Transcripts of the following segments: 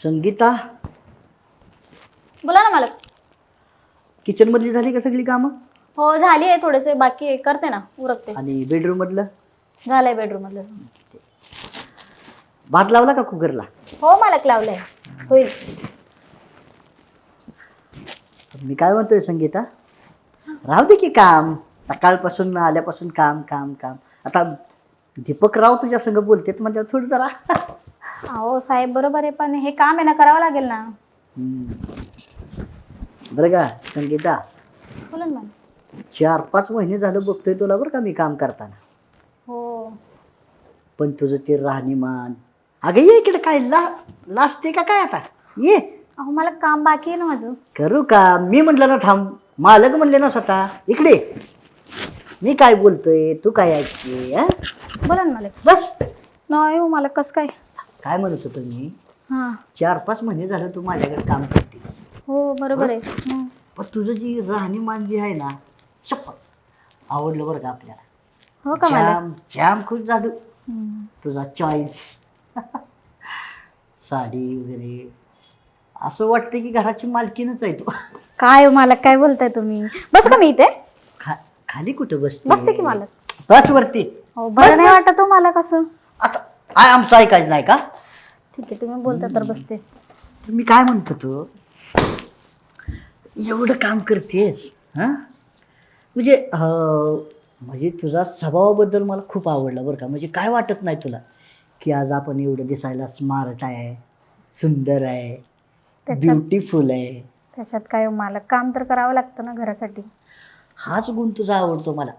संगीता? बोला ना मालक. किचन मधली झाली का सगळी कामं? हो झाली आहे थोडेसे बाकी आहे करते ना उरकते. आणि बेडरूम मधलं झालंय बेडरूम मधलं भात लावला का कुकरला? हो मालक लावलंय. होईल. मी काय म्हणतोय संगीता? राहू दे की काम. सकाळपासून आल्यापासून काम काम काम. आता दीपक राव तुझ्या संग बोलतेत म्हणजे थोडं जरा अहो साहेब बरोबर आहे पण हे काम आहे ना करावं लागेल ना. बरं का संगीता? बोला ना मॅम चार पाच महिने झालं बघतोय तुला बरं का मी काम करताना. हो. पण तुझं ते राहणीमान. अगं ये इकडे काय ला लाजते का काय आता? ये. अहो मला काम बाकी आहे ना माझं. करू का? मी म्हटलं ना थांब. मालक म्हणले ना स्वतः. इकडे. मी काय बोलतोय? तू काय ऐकते हा? बोला ना मालक. बस. नाही हो मालक कसं काय? काय म्हणत होतो मी? हां. चार पाच महिने झालं तू माझ्याकडे काम करतेस. हो बरोबर आहे. हं. पण तुझं जी राहणीमान जी आहे ना शपथ आवडलं बरं का आपल्याला. हो का मालक जाम जाम खुश झालो. हं. तुझा चॉईस साडी वगैरे. असं वाटतं की घराची मालकीनच आहे तू. काय हो मालक काय बोलताय तुम्ही? बसू का मी इथे? खा खाली कुठं बसते? बसते की मालक? बस वरती. हो बरं नाही वाटत हो मला कसं आता आय आमचं ऐकायचं नाही का? ठीक आहे तुम्ही बोलता तर बसते. तर मी काय म्हणतो तू? एवढं काम करतेस हां? म्हणजे अं, म्हणजे तुझा स्वभावाबद्दल मला खूप आवडला बरं का. म्हणजे काय वाटत नाही तुला की आज आपण एवढं दिसायला स्मार्ट आहे सुंदर आहे त्याच्यात ब्युटिफुल आहे? त्याच्यात काय हो मालक काम तर करावं लागतं ना घरासाठी. हाच गुण तुझा आवडतो मला.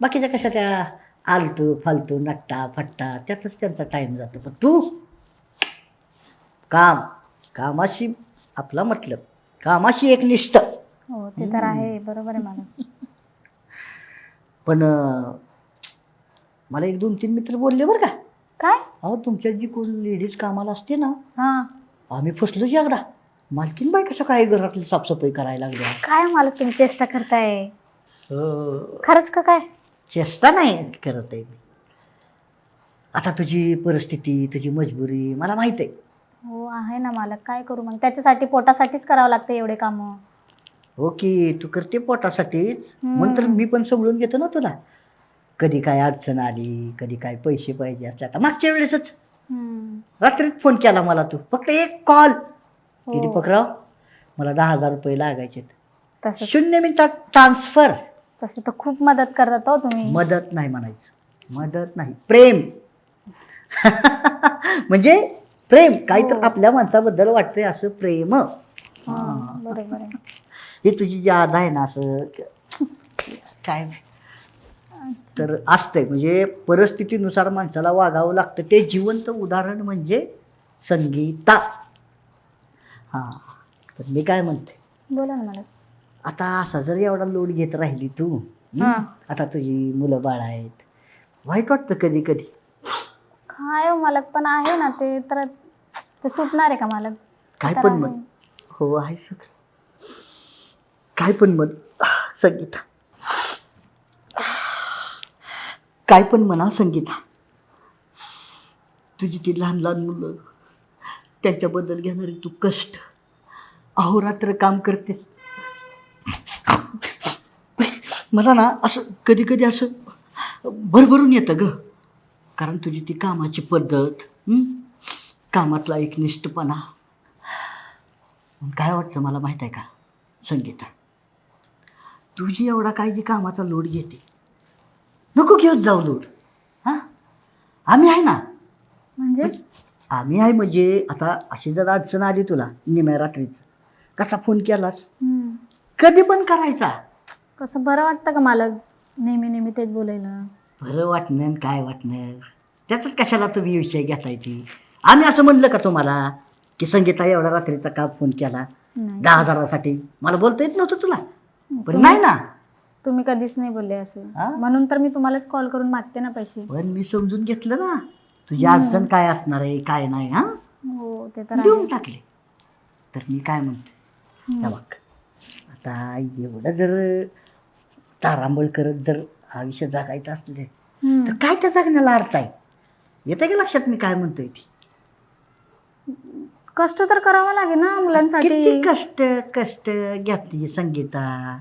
बाकीच्या कशा त्या आलतू फालतू नट्टा फट्टा त्यातच त्यांचा टाईम जातो. पण तू काम कामाशी आपला मतलब. कामाशी एक निष्ठ. हो ते तर आहे. बरोबर आहे पण अं, मला एक दोन तीन मित्र बोलले बरं का. काय? अहो तुमच्यात जी कोण लेडीज कामाला असते ना हां. आम्ही फसलो की एकदा. मालकीन बाई कसं काय घरातली साफसफाई करायला लागल्या? काय मालक तुम्ही चेष्टा करताय? अं, खरंच का काय? चेष्टा नाही करत आहे मी. आता तुझी परिस्थिती तुझी मजबुरी मला माहीत आहे. हो आहे ना मालक. काय करू मग? त्याच्यासाठी पोटासाठीच करावं लागतं एवढे कामं. हो की तू करते पोटासाठीच. म्हणून तर मी पण समजून घेतो ना तुला. कधी काय अडचण आली कधी काय पैसे पाहिजे असते आता मागच्या वेळेसच. रात्रीत फोन केला मला तू. फक्त एक कॉल. हो. किती पकराव मला दहा हजार रुपये लागायचे तसं. शून्य मिनिटात ट्रान्सफर. तसं तर खूप मदत करतात हो तुम्ही. मदत नाही म्हणायचं. मदत नाही. प्रेम. म्हणजे प्रेम. काही तर हो. आपल्या माणसाबद्दल वाटतंय असं प्रेम. हां, बरोबर आहे. हे तुझी जी आदा आहे ना असं काय? तर असतंय. म्हणजे परिस्थितीनुसार माणसाला वागावं लागतं. ते जिवंत उदाहरण म्हणजे संगीता. हां. तर मी काय म्हणते? बोला ना मालक आता असा जर एवढा लोड घेत राहिली तू हं? हां. आता तुझी मुलं बाळ आहेत. वाईट वाटतं कधी कधी. काय हो मालक पण आहे ना ते तर ते सुटणार आहे का मालक काय तर पण आहे. म्हण. हो आहे सगळं. काय पण म्हण. संगीता. काय पण म्हणा संगीता. तुझी ती लहान लहान मुलं त्यांच्याबद्दल घेणारी तू कष्ट. अहोरात्र काम करतेस. मला ना असं कधी कधी असं भरभरून येतं ग. कारण तुझी ती कामाची पद्धत? कामातला एक निष्ठपणा. पण काय वाटतं मला माहीत आहे का? संगीता तुझी एवढा काय जी कामाचा लोड घेते. नको घेत जाऊ लोड. हां? आम्ही आहे ना. म्हणजे? आम्ही आहे म्हणजे आता अशी जर अडचण आली तुला निम्या रात्रीच कसा फोन केलास. कधी पण करायचा. कसं बरं वाटतं का मालक नेहमी नेहमी तेच बोलायला? बरं वाटणं काय वाटणं? त्याच्यात कशाला तुम्ही विषय घेताय ती? आम्ही असं म्हणलं का तुम्हाला की संगीता एवढा रात्रीचा का फोन केला? नाही. दहा हजारासाठी. मला बोलता येत नव्हतं तुला. पण नाही ना. तुम्ही कधीच नाही बोलले असं. हा? म्हणून तर मी तुम्हालाच कॉल करून मागते ना पैसे. पण मी समजून घेतलं ना. तुझी अडचण काय असणार आहे काय नाही हा? हो ते तर देऊन टाकले. तर मी काय म्हणतो हं. बघ. आता एवढं जर तारांबळ करत जर आयुष्य जगायचं असले. तर काय त्या जगण्याला अर्थ आहे? येतं की लक्षात मी काय म्हणतोय ती? कष्ट तर करावं लागेल ना किती मुलांसाठी कष्ट कष्ट घेतली संगीता.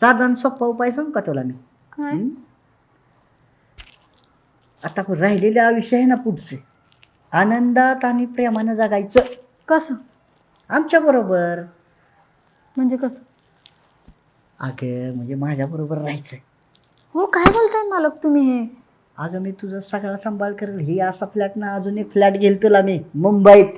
साधारण सोप्पा उपाय सांगू का तुला मी? काय? हं? आता राहिलेलं आयुष्य आहे ना पुढचं. आनंदात आणि प्रेमानं जगायचं. कसं? आमच्या बरोबर. म्हणजे कसं? अगं म्हणजे माझ्या बरोबर राहायचं हो काय बोलताय मालक तुम्ही हे? अगं मी तुझा सगळा सांभाळ करेल. ही असा फ्लॅट ना अजून एक फ्लॅट घेईल तुला मी मुंबईत.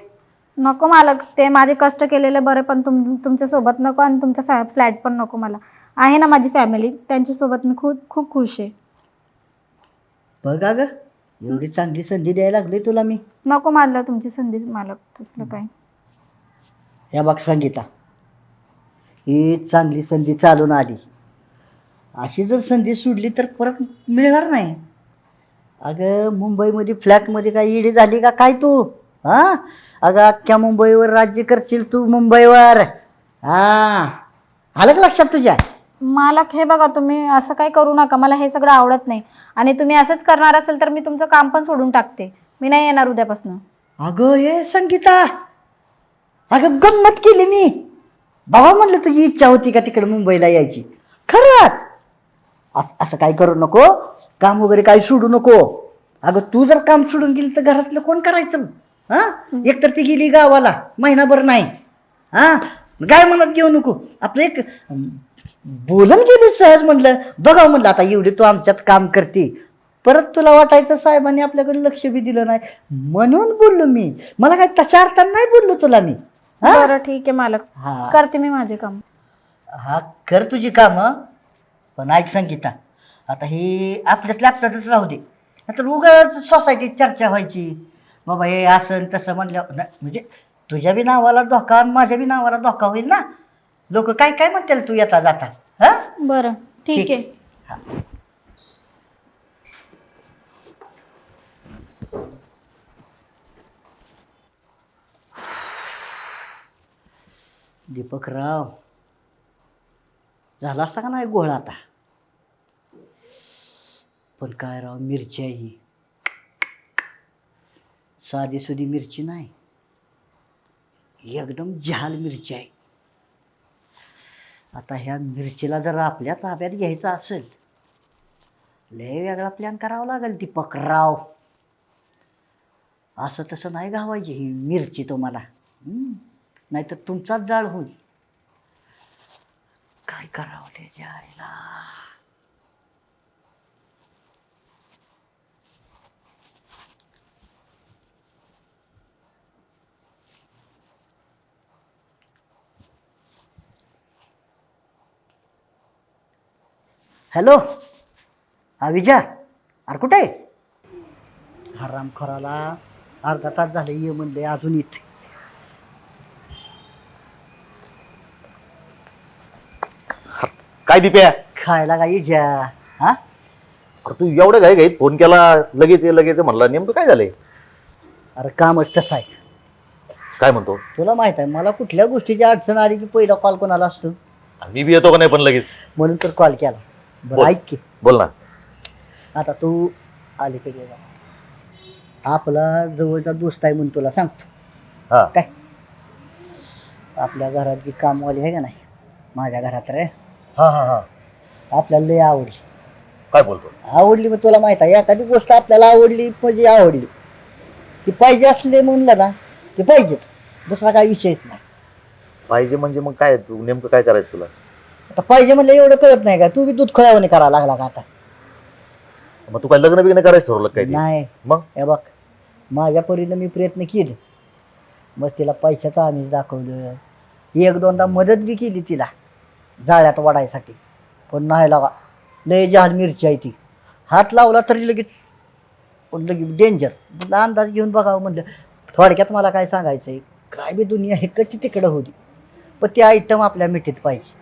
नको मालक ते माझे कष्ट केलेले बरे पण तुम तुमच्यासोबत नको आणि तुमचा फॅ फ्लॅट पण नको मला. आहे ना माझी फॅमिली त्यांच्यासोबत मी खूप खूप खुश आहे. बघ अगं एवढी चांगली संधी द्यायला लागली तुला मी. नको मारलं तुमची संधी मालक तसलं काय. या बघ संगीता. ही चांगली संधी चालून आली. अशी जर संधी सोडली तर परत मिळणार नाही. अगं मुंबईमध्ये फ्लॅटमध्ये काय इडी झाली का काय तू? हां? अगं अख्ख्या मुंबईवर राज्य करशील तू मुंबईवर. हां? आलं का लक्षात तुझ्या? मालक हे बघा तुम्ही असं काही करू नका. मला हे सगळं आवडत नाही. आणि तुम्ही असंच करणार असेल तर मी तुमचं काम पण सोडून टाकते. मी नाही येणार उद्यापासून. अगं ये संगीता. अगं गंमत केली मी. बाबा म्हणलं तुझी इच्छा होती का तिकडे मुंबईला यायची? खरंच. अस- काय करू नको? काम वगैरे काही सोडू नको. अगं तू जर काम सोडून गेली तर घरातलं कोण करायचं? हा? एकतर ती गेली गावाला महिनाभर नाही. हा? काय म्हणत घेऊ नको? आपलं एक बोलून गेली सहज म्हणलं. बघा म्हणलं आता एवढी तू आमच्यात काम करते. परत तुला वाटायचं साहेबांनी आपल्याकडे लक्ष बी दिलं नाही. म्हणून बोललो मी. मला काय तशा अर्थाने नाही बोललो तुला मी. हा? बरं ठीक आहे मालक. हा. करते मी माझे काम. हा कर तुझी कामं पण ऐक संगीता आता ही आपल्यातल्या आपल्यातच राहू दे. नंतर उगाच सोसायटीत चर्चा व्हायची. बाबा हे असं आणि तसं म्हणलं नाही, म्हणजे तुझ्या बी नावाला धोका आणि माझ्या बी नावाला धोका होईल ना? लोक काय काय म्हणतील तू येता जाता हा? बरं ठीक ठीक. आहे. हा. दीपकराव झाला असता का नाही गोळा आता? पण काय राव मिरची आहे ही. साधी सुधी मिरची नाही. एकदम झाल मिरची आहे. आता ह्या मिरचीला जर आपल्या ताब्यात घ्यायचं असेल लय वेगळा प्लॅन करावा लागेल दीपकराव असं तसं नाही गावायची ही मिरची तुम्हाला. नाहीतर तुमचाच जाळ होईल. काय करावं त्याच्या आईला हॅलो? हा विजय अरे कुठे? आहे हरामखोराला अर्धा तास झाले ये म्हणले अजून इथे. काय दिप्या? खायला काय इजा हा? अरे तू एवढं घाई घाईत फोन केला लगेच ये लगेच ये म्हणलं. नेमकं काय झालंय? अरे कामच तसं आहे. काय म्हणतो? तुला माहीत आहे मला कुठल्या गोष्टीची अडचण आली की पहिला कॉल कोणाला असतो? मी बी येतो का नाही पण लगेच? म्हणून तर कॉल केला. बरं बोल. ऐक की. बोल ना. आता तू अलीकडे जा आपला जवळचा दोस्त आहे म्हणून तुला सांगतो. हा. काय? आपल्या घरात जी कामवाली आहे का नाही? माझ्या घरात रे. हा हा हा. आपल्याला लय आवडली. काय बोलतो? आवडली मग तुला माहीत आहे एखादी गोष्ट आपल्याला आवडली म्हणजे आवडली. ती पाहिजे असले म्हणलं ना ती पाहिजेच. दुसरा काय विषयच नाही. पाहिजे म्हणजे मग काय तू नेमकं काय करायचं तुला? आता पाहिजे म्हणलं एवढं कळत नाही का? तू बी दूध खळावणे करायला लागला का आता? मग तू काय लग्न बिग्न करायचं ठरवलं काय ते? नाही. मग? हे बघ माझ्या परीनं मी प्रयत्न केले. मग तिला पैशाचं आम्ही दाखवलं. एक दोनदा मदत बी केली तिला. जाळ्यात वाढायसाठी. पण नाही लागा लय जहाल मिरची आहे ती. हात लावला तरी लगेच पण लगेच डेंजर अंदाज घेऊन बघावं म्हणलं थोडक्यात मला काय सांगायचं आहे काय बी दुनिया हेकची तिकडं होती पण ते आयटम आपल्या मिठीत पाहिजे.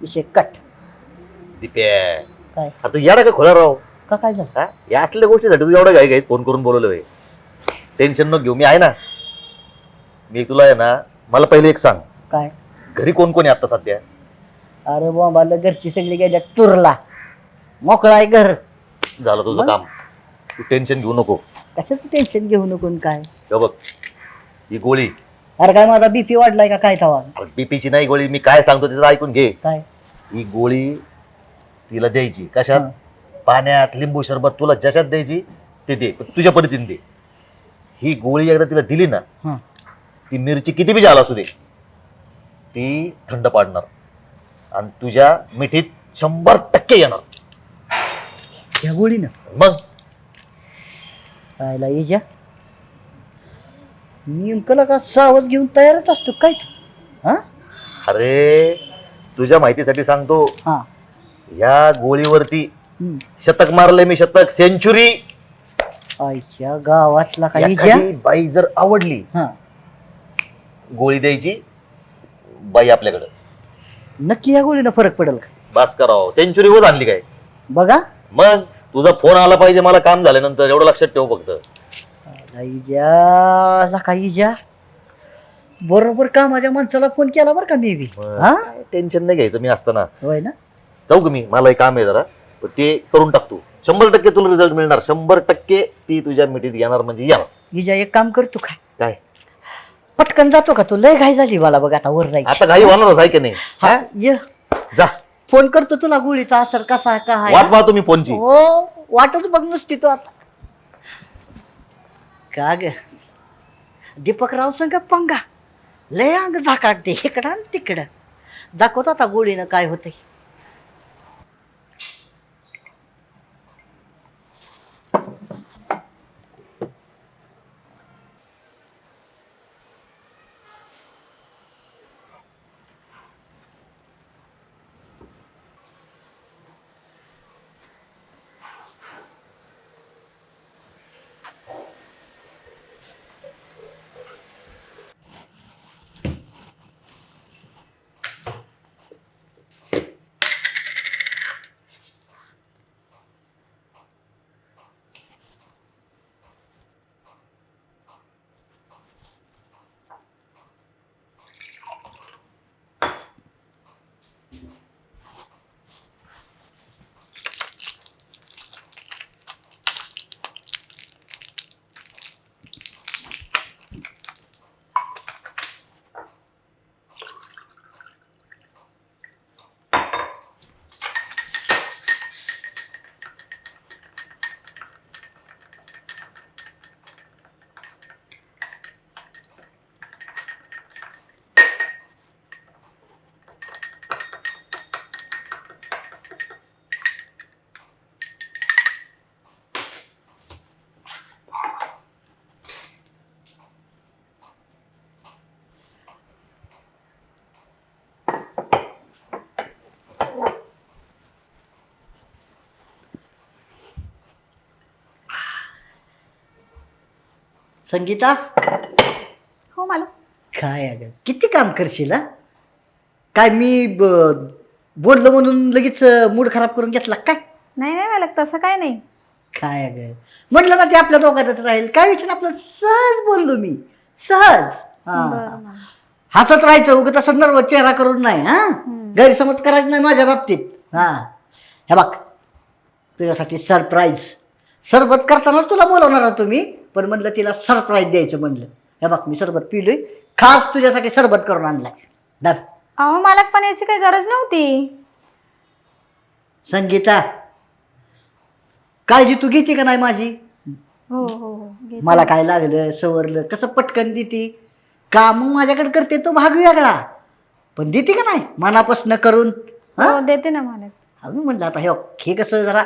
विषय कट दिप्या. काय? अरे तू याडा काय खोला राव? का काय झालं? हा? या असल्या गोष्टीसाठी तू एवढं घाई घाईत फोन करून बोलवलं होय टेन्शन नको घेऊ. मी आहे ना. मी तुला आहे ना मला पहिले एक सांग. काय? घरी कोण कोण आहे आता सध्या? अरे बोंबाला घरची सगळी गेल्या टुरला मोकळा आहे घर. झालं तुझं मग? काम. तू टेन्शन घेऊ नको. कशाचं टेन्शन घेऊ नको काय? हे बघ ही गोळी. अरे काय माझा बीपी वाढलाय का? काय तवा? डीपीची नाही गोळी मी काय सांगतो तिथं ऐकून घे. काय? ही गोळी तिला द्यायची. कशात. पाण्यात लिंबू सरबत तुला ज्याच्यात द्यायची ते दे. पण तुझ्या पद्धतीने दे. ही गोळी एकदा तिला दिली ना हा. ती मिरची किती बी झाला असू दे. ती थंड पाडणार. आणि तुझ्या मिठीत शंभर टक्के येणार. या गोळीनं. मग? राहायला येजा नेमकं का सावध घेऊन तयारच असतो काय तू? हा? अरे तुझ्या माहितीसाठी सांगतो. हा. या गोळीवरती हम्म. शतक मारले मी शतक. सेंचुरी. आईच्या गावातला काही ज्या एखादी बाई जर आवडली हा. गोळी द्यायची बाई आपल्याकडं. नक्की या गोळीनं फरक पडेल का? बास करावं सेंचुरी होत आणली काय? बघा. मग तुझा फोन आला पाहिजे मला काम झाल्यानंतर एवढं लक्षात ठेव फक्त. इजा काही ज्या बरोबर का माझ्या माणसाला फोन केला बरं का मी बी हा? टेन्शन नाही घ्यायचं मी असताना. होय ना? जाऊ का मी मला एक काम आहे जरा. पण ते करून टाकतो शंभर टक्के तुला रिझल्ट मिळणार. शंभर टक्के ती तुझ्या मिठीत येणार म्हणजे येणार इजा एक काम करतो काय काय? पटकन जातो का तू? लय घाई झाली मला बघ आता वर जायची. आता काही होणारच आहे की नाही? हा ये. जा. फोन करतो तुला गोळीचा असर कसा आहे, काय वाट आहे. पाहतो मी फोनची. हो वाटच बघ नुसती तू आता. का ग? दीपकराव संग पंगा. लय अंग झाकाटते इकडं आणि तिकडं. दाखवत आता गोळीनं काय होतंय. संगीता? हो मला. काय अगं किती काम करशील हा? काय मी ब- बोललो म्हणून लगेच मूड खराब करून घेतला काय? नाही नाही मला तसं काय नाही. काय अगं? म्हटलं ना ते आपल्या दोघातच राहील. काय विचार आपलं सहज बोललो मी. सहज. हा. हसत राहायचं उगत असं नर्व चेहरा करून नाही हा? हम्म. गैरसमज करायचं नाही माझ्या बाबतीत. हा. हे बघ तुझ्यासाठी सरप्राईज सरबत करतानाच तुला बोलवणार होतो मी पण म्हणलं तिला सरप्राईज द्यायचं म्हणलं. हे बघ मी सरबत पिलोय. खास तुझ्यासाठी सरबत करून आणलाय. दर अहो मला पण याची काही गरज नव्हती. संगीता काळजी तू घेते का नाही माझी? हो हो हो. मला काय लागलं सवरलं कसं पटकन देते? काम माझ्याकडे करते तो भाग वेगळा. पण देते का नाही? मनापासून करून हा? हो देते ना मला अजून म्हणलं आता हे हे कसं जरा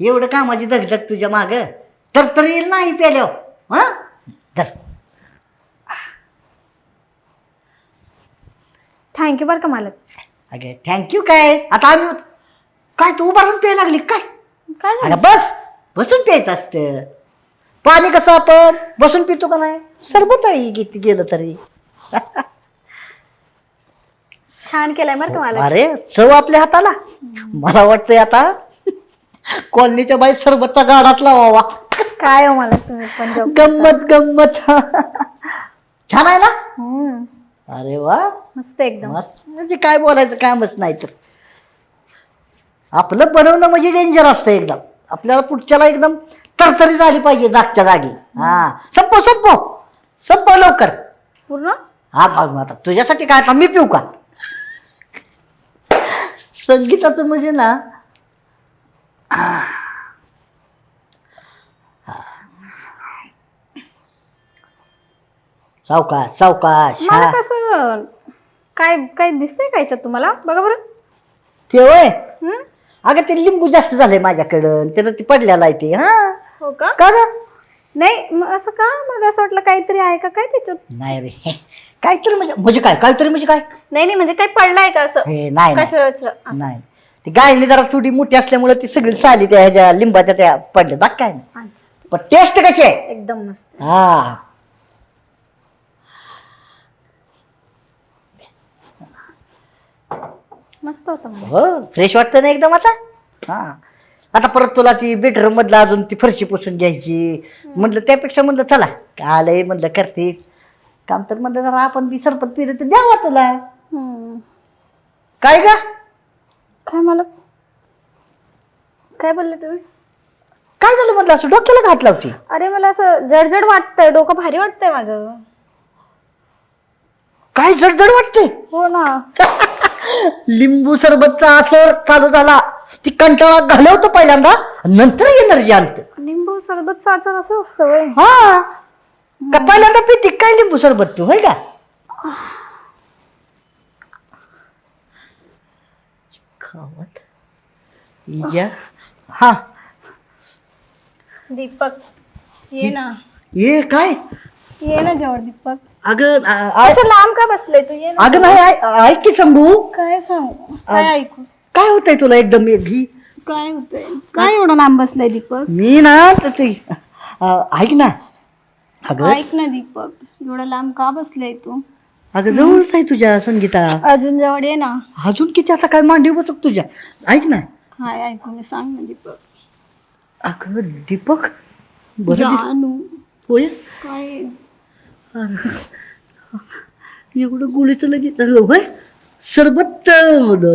एवढं कामाची धगधग तुझ्या माग. तर तर येईल नाही प्याल्या हा? धर. थँक्यू बरं का मला अगे थँक्यू काय? आता आम्ही काय तू उभा राहून प्यायला लागली काय? काय झालं? अगं बस. बसून प्यायचं असतं. पाणी कसं आपण? बसून पितो का नाही? सरबत आहे किती गेलं तरी. छान केलंय बरं का मला अरे चव आपल्या हाताला. मला वाटतंय आता कॉलनीच्या बाई सरबतचा गाडाच लावावा. काय हो मला तुम्ही पण joke गंमत गंमत. छान आहे ना. हम्म. अरे वा. मस्त एकदम. मस्त. म्हणजे काय बोलायचं कामच नाही तर. आपलं बनवणं म्हणजे डेंजर असतं एकदम. आपल्याला पुढच्याला एकदम तरतरी झाली पाहिजे जागच्या जागी. हा. संपव संपव. संपव लवकर. पूर्ण? हा मग आता. तुझ्यासाठी काय आता? मी पिऊ का? संगीताचं म्हणजे ना सावकाश सावकाश मला हा. कसं काय काय दिसतंय का याच्यात तुम्हाला? बघा बरं. ते होय? हं? अगं ते लिंबू जास्त झालंय माझ्याकडं. त्याचं ते पडलेलं आहे ते हा. हो का? का ग? नाही असं का? मग असं वाटलं काहीतरी आहे का काय त्याच्यात? नाही रे काहीतरी म्हणजे म्हणजे काय? काहीतरी म्हणजे काय? नाही नाही म्हणजे काही पडलंय का असं? हे नाही नाही. नाही. ती गायली जरा थोडी मोठी असल्यामुळे ती सगळी साली त्या ह्याच्या लिंबाच्या त्या पडल्या बाकी काय. नाही पण टेस्ट कशी आहे? एकदम मस्त. हा. मस्त होतं. हो फ्रेश वाटतं ना एकदम आता? हा. आता परत तुला ती बेडरूम मधलं अजून ती फरशी पुसून घ्यायची. म्हटलं त्यापेक्षा म्हणलं चला आलंय म्हणलं करते. काम तर म्हणलं जरा आपण बी सरपत पिलं तर द्यावा तुला. काय का काय मला काय बोलले तुम्ही? काय झालं म्हटलं? असं डोक्याला घात लावती? अरे मला असं जडजड वाटतंय डोकं भारी वाटतंय माझं. काय जडजड वाटते हो ना. लिंबू सरबतचा असर चालू झाला. ती कंटाळा घालवतो पहिल्यांदा नंतर एनर्जी आणत लिंबू सरबत साचन असं असतं वय हा. का पहिल्यांदा पिती? काय लिंबू सरबत तू होय का? खावत. इजा. हा. दीपक ये ना. ये काय? ये ना जवळ दीपक। अगं आ- आ- असं लांब का बसलंय तू? ये ना अगं नाही ऐ- ऐक की शंभू। काय सांगू काय ऐकू। काय होतंय तुला एकदम ही? काय होतंय? काय एवढं लांब बसलंय दीपक? मी ना त- ती अ, ऐक ना. अगं ऐक ना दीपक एवढं लांब का बसलंय तू? अगं जवळच आहे तुझ्या संगीता. अजून जवळ ये ना. अजून किती आता काय मांडी बसक तुझ्या? ऐक ना. काय ऐकू मी सांग ना दीपक. अगं दीपक? बरं दीप- जानू. होय? काय? एवढं गोळीचं लगेच होय? सरबत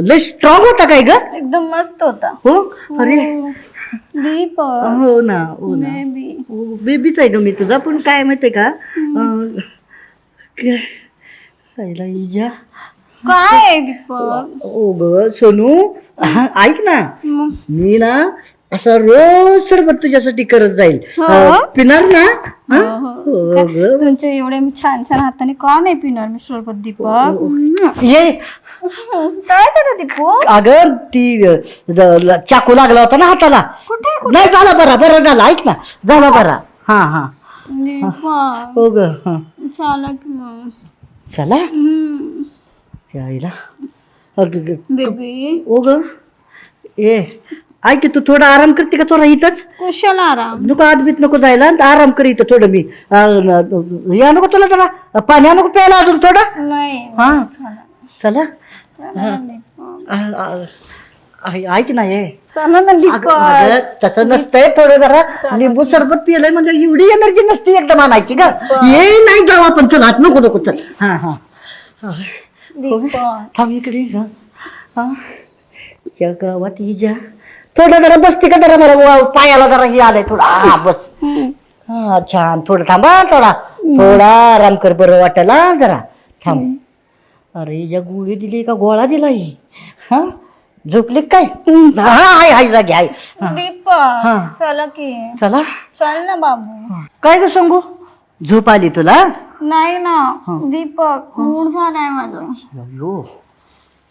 लय स्ट्रॉंग होता काय ग? एकदम मस्त होता. हो? अरे. हो. हो ना हो ना. बेबी हो, बेबीच आहे ग मी तुझा. पण काय माहितीये का? अं, काय- आईला इजा. काय आहे दीपक? ओ ग सोनू. हा, ऐक ना. मग? मी ना असा रोज सरबत तुझ्यासाठी करत जाईल. हो? अं, पिणार ना? हा? हो, हो. हो ग तुमचे एवढे छान छान हाताने का नाही पिणार मी सरबत हो, दीपक ये. काय झालं दीपक? अगं ती अ, ज- ल- चाकू लागला होता ना हाताला. कुठे नाही झाला बरा बरा झाला. ऐक ना झाला बरा. हा हा. दीपक. हो ग हा. चला की मग. चला हम्म. यायला अगं ग- बेबी. ओ ग. ए ऐक की तू थोडा आराम करते का थोडा इथंच? कुशाला आराम? नको आदबीत नको जायला आराम कर इथं थोडं मी. अ, या नको तुला जरा पाणी नको प्यायला अजून थोडं? नाही हा? चला. अ, अ, ऐ- ऐक ना ये. चला ना अगं, दीपक. अगं, तसं नसतंय थोडं जरा. लिंबू सरबत पिलंय म्हणजे एवढी एनर्जी नसते एकदम आणायची ग. ये नाही जाऊ आपण. चल आत नको नको चल. हा हा हा. दीपक. थांब इकडे. जा हा. या गावात ही. जा थोडं जरा बसते का जरा मला? वा- पायाला जरा हे आलंय थोडं. हा बस. हा छान. थोडं थांबा थोडा. थोडा आराम कर बरं वाटेला जरा. थांब. अरे या गोळी दिली का गोळा दिला ही? हा? झोपली काय? हा हाय हाय जागी हाय हा. दीपक चला की. चला. चल ना बाबू. काय ग सांगू? झोप आली तुला? नाही ना. दीपक मूड झालाय माझा. अयो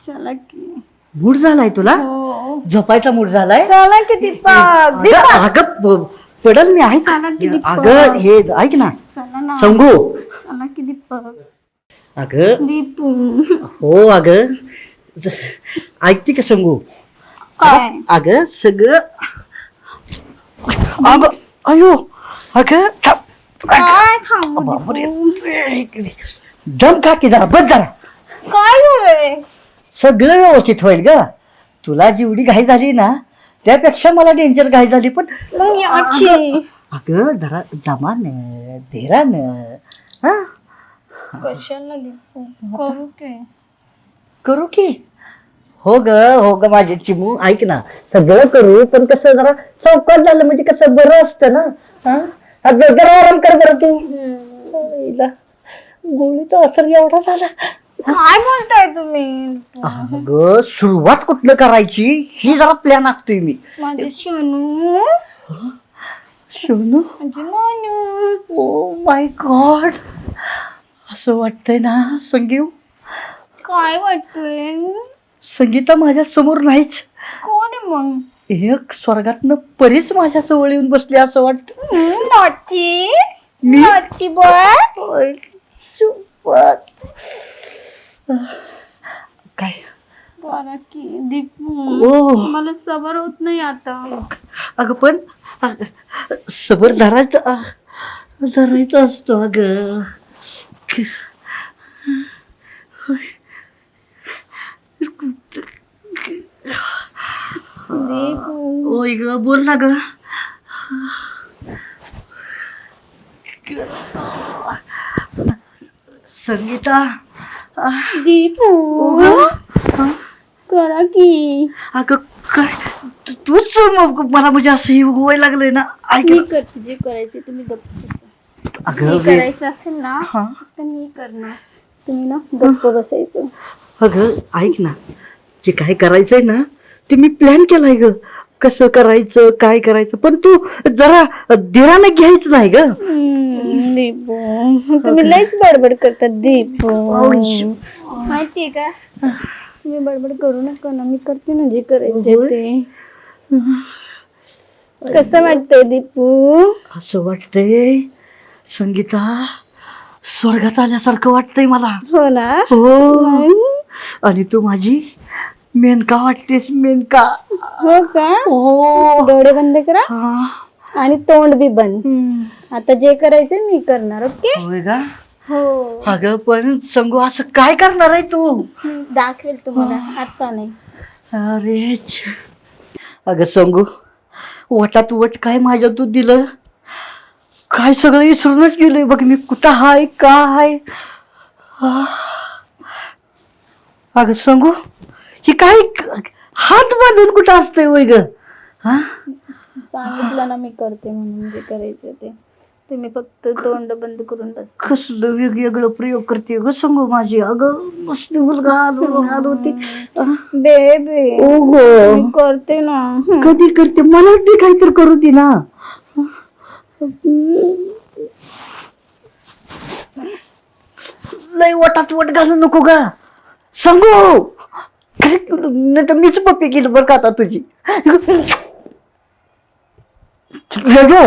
चला की. मूड झालाय तुला? हो झोपायचा मूड झालाय? चला की दीपक अगं अगं, पडल मी चला की दीपक. अगं हे ऐक ना. चला ना. सांगू. चला की दीपक अगं. दीपू. हो अगं. ज- ऐकते का सांगू? काय? अगं सगळं अगं अयो अगं थांब. काय थांबू बापरे. दीपू? दम का की जरा बस जरा. काय झालंय सगळं व्यवस्थित होईल ग. तुला जेवढी घाई झाली ना त्यापेक्षा मला डेंजर घाई झाली पण मग याची अगं जरा दमान धीरान हा? कशाला करू काय करू की? हो ग हो ग माझे चिमू ऐक ना. सगळं करू पण कसं जरा चौकात झालं म्हणजे कसं बरं असतं ना? हा? आज जरा आराम कर बरं तू. हिला गोळीचा असर एवढा झाला. काय बोलताय तुम्ही? अगं सुरुवात कुठलं करायची? ही जरा प्लॅन आखतोय मी. माझे सोनू सोनू माझे मोनू? Oh my God. असं वाटतंय ना संगीव? काय वाटतोय? संगीता माझ्यासमोर नाहीच. कोण आहे मग? एक स्वर्गातनं परीच माझ्या जवळ येऊन बसली असं वाटत. नॉची? मी? नॉची बॉय सुपर काय? बरं की दीपू. ओ. मला सबर होत नाही आता. अगं पण अगं, सबर धरायचं धरायचं असतो अगं. दीपू. ओय ग बोल ना ग. संगीता. दीपू करा की. अगं काय? तू- तूच मग मला म्हणजे असं हे वय लागलंय ना. ऐक मी ना. करते जे करायचे तुम्ही गप्प बसा अगं मी वे- करायचं असेल ना हा. तर मी करणार. तुम्ही ना गप्प बसायचं. अगं ऐक ना. जे काय करायचंय ना ते मी प्लॅन केलाय ग. कसं करायचं काय करायचं? पण तू जरा धीराने घ्यायचं नाही ग. दीपू. तुम्ही लईच बडबड करतात दीपू. माहितीये का? तुम्ही बडबड करू नका ना मी करते ना जे करायचे. ते. कसं वाटतंय दीपू? असं वाटतंय. संगीता स्वर्गात आल्यासारखं वाटतंय मला. हो ना? हो. आणि तू माझी मेनका वाटतेस? मेनका हो का? हो. डोळे बंद करा. हा. आणि तोंड बी बंद. आता जे करायचं मी करणार ओके? होय का? हो. अगं पण संगू असं काय करणार आहे तू? दाखवेल तुम्हाला. आता नाही. अरे छ. अगं संगू वटात वट काय माझ्या तू दिलं? काय सगळं विसरूनच गेलोय बघ मी. कुठं हाय का हाय. अगं संगू ही काय हात बांधून कुठं असतंय वय ग? हा? सांगितलं ना मी करते म्हणून जे करायचं ते. तुम्ही फक्त तोंड बंद करून बस. कसलं वेगवेगळं प्रयोग करते ग संगू माझी. अगं मस्त मुलगा होती बेबी मी करते ना. कधी करते? मला वाटते काहीतरी करू दे ना. लय वटात वट घालू नको गा. सांगू! नाही तर मीच पप्पी केली बरं का आता तुझी? रेडो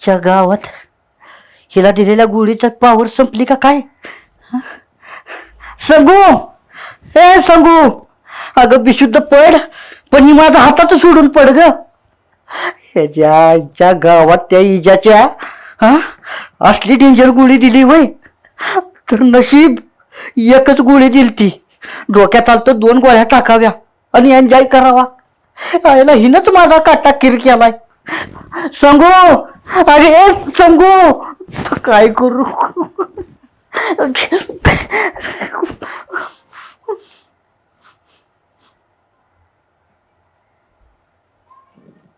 च्या गावात हिला दिलेल्या गोळीचा पावर संपली का काय? सांगू! हे ए संगू! अगं बिशुद्ध पड पण ही माझा हाताच सोडून पड ग. ह्याच्या आईच्या गावात त्या इजाच्या हा? असली डेंजर गोळी दिली वय तर नशीब एकच गोळी दिली ती डोक्यात आलं तर दोन गोळ्या टाकाव्या आणि एन्जॉय करावा. आईला हिनच माझा काटा किर केलाय. सांगू! अरे सांगू! काय करू?